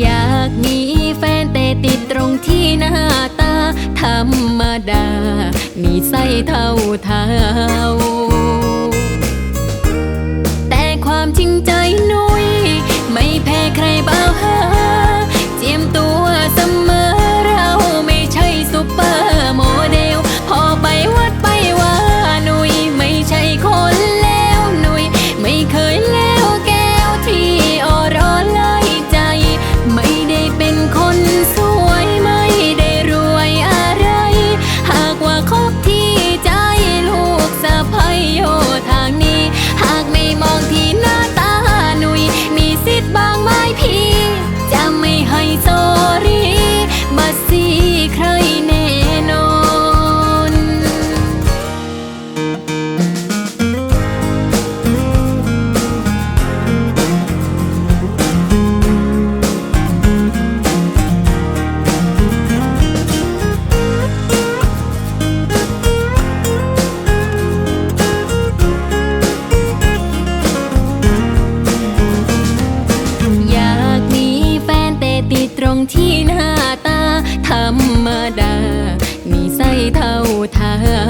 อยากมีแฟนแต่ติดตรงที่หน้าตา ธรรมดา มีไส้เท่าเท้า องที่หน้าตาธรรมดา มีใส่เท่าทาง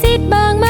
สิทธิ์บางไหม